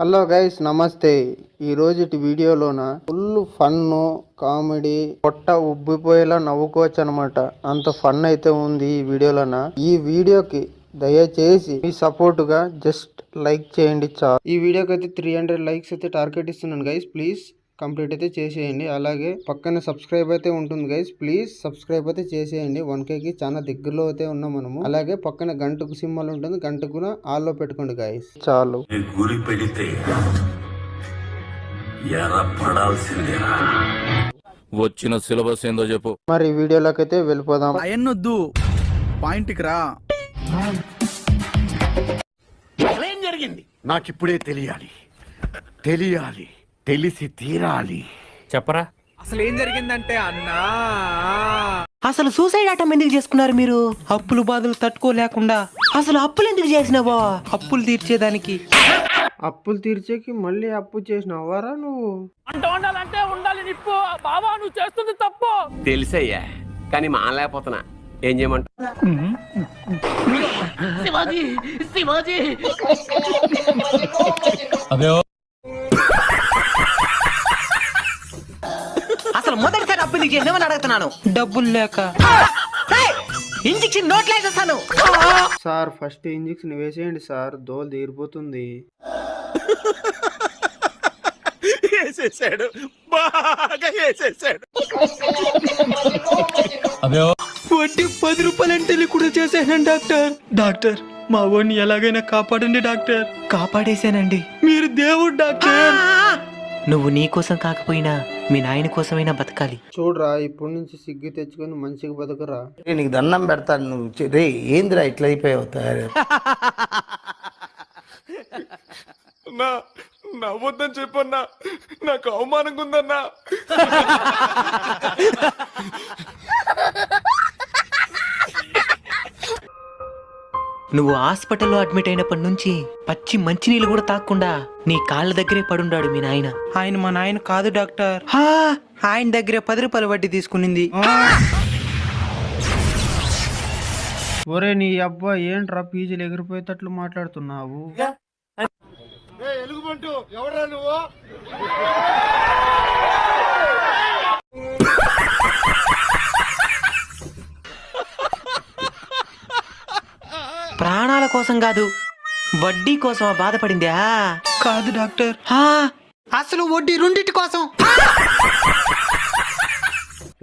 Hello guys నమస్తే. ఈ రోజుటి వీడియోలోన ఫుల్ ఫన్ కామెడీ పొట్ట ఉబ్బిపోయేలా నవ్వుకోవచ్చు అనమాట అంత ఫన్ అయితే ఉంది ఈ వీడియోలోన. ఈ వీడియోకి దయచేసి మీ సపోర్ట్గా జస్ట్ లైక్ చేయండి చాలు. ఈ వీడియోకి అయితే త్రీ హండ్రెడ్ లైక్స్ అయితే టార్గెట్ ఇస్తున్నాను గైస్. ప్లీజ్ కంప్లీట్ అయితే చేసేయండి. అలాగే పక్కన సబ్స్క్రైబ్ అయితే ఉంటుంది గైస్. ప్లీజ్ సబ్స్క్రైబ్ అయితే చేసేయండి. వన్కి చాలా దగ్గరలో అయితే ఉన్నాం మనము. అలాగే పక్కన గంటకు సింబల్ ఉంటుంది. గంటకు ఆల్లో పెట్టుకోండి గైస్. చాలు. గురి పెడితే వచ్చిన సిలబస్ ఏందో చెప్పు. మరి వీడియోలోకి అయితే వెళ్ళిపోదాం. అయన్నొద్దు పాయింట్కి రా. ఏం జరిగింది? నాకిప్పుడే తెలియాలి. తెలియాలి. తెలిసి తీరాలి. చెప్పరా? అసలు ఏం జరిగిందంటే అన్నా? అసలు సూసైడ్ అటెంప్ ఎందుకు చేసుకున్నారు మీరు? అప్పులు బాధలు తట్టుకోలేకుండా. అసలు అప్పులు ఎందుకు చేసినావా అప్పులు తీర్చేదానికి. అప్పులు తీర్చేకి మళ్ళీ అప్పు చేసినావారా నువ్వు? తెలుసయ్యా కానీ మానలేకపోతున్నా ఏం చేయమంట అసలు మొదటిసారి అప్పు ఎందుకు చేసినావని అడుగుతున్నాను. డబ్బులు లేక. ఇంజక్షన్ నోట్లో వేసేస్తాను. సార్ ఫస్ట్ ఇంజక్షన్ వేసేయండి సార్ దోలు తీరిపోతుంది. వేసేసాడు. బాగా వేసేసాడు. వడ్డీ పది రూపాయలంటే కూడా చేశాను డాక్టర్. డాక్టర్ మా వాడిని ఎలాగైనా కాపాడండి డాక్టర్. కాపాడేశానండి. మీరు దేవుడు డాక్టర్. నువ్వు నీ కోసం కాకపోయినా మీ నాయన కోసమైనా బతకాలి. చూడరా ఇప్పటి నుంచి సిగ్గు తెచ్చుకొని మంచిగా బతకరా. నీకు దండం పెడతాను నువ్వు. రే ఏందిరా ఇట్లా అయిపోయావు? తయారు. నా నవ్వొద్దని చెప్పన్నా. నాకు అవమానంగా ఉందన్నా. నువ్వు హాస్పిటల్లో అడ్మిట్ అయినప్పటి నుంచి పచ్చి మంచినీళ్ళు కూడా తాకుండా నీ కాళ్ళ దగ్గరే పడుండాడు మీ నాయన. ఆయన మా నాయన కాదు డాక్టర్. ఆయన దగ్గరే పది రూపాయల వడ్డీ తీసుకునింది. ఒరే నీ అబ్బా ఏంట్రా పీజీలు ఎగిరిపోయేటట్లు మాట్లాడుతున్నావు? ప్రాణాల కోసం కాదు వడ్డీ కోసం బాధపడిందా కాదు డాక్టర్. అసలు వడ్డీ రెండింటి కోసం.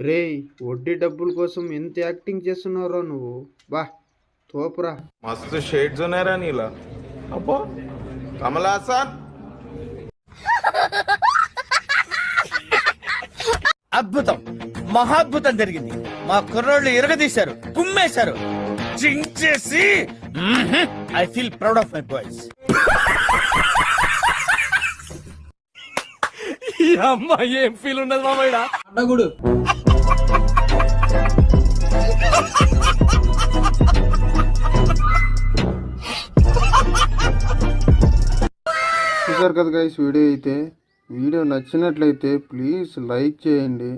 రే వడ్డీ డబ్బుల కోసం ఎంత యాక్టింగ్ చేస్తున్నారో నువ్వు? బా తోపురా. మస్తు షేడ్స్ ఉన్నారా నీలా. అబ్బో కమలా అద్భుతం. మహాద్భుతం జరిగింది. మా కుర్రోళ్ళు ఇరగదీశారు కుమ్మేశారు. చేసి I feel proud of my boys అమ్మాయి ఏం ఫీల్ ఉన్నది మామయ్య చూసారు కదా గైస్ వీడియో అయితే. వీడియో నచ్చినట్లయితే ప్లీజ్ లైక్ చేయండి.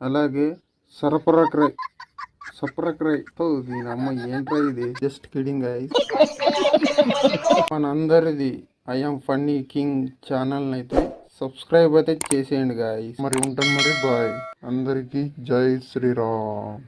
అలాగే సరఫరక్రై సపరక్రై దీని అమ్మ ఏంట్రా ఇది? జస్ట్ కిడింగ్ గైస్ మనందరిది ఐఎమ్ ఫన్నీ కింగ్ ఛానల్ అయితే సబ్స్క్రైబ్ అయితే చేసేయండి గాయస్ మరి ఉంటాను మరి బాయ్ అందరికీ జై శ్రీరామ్.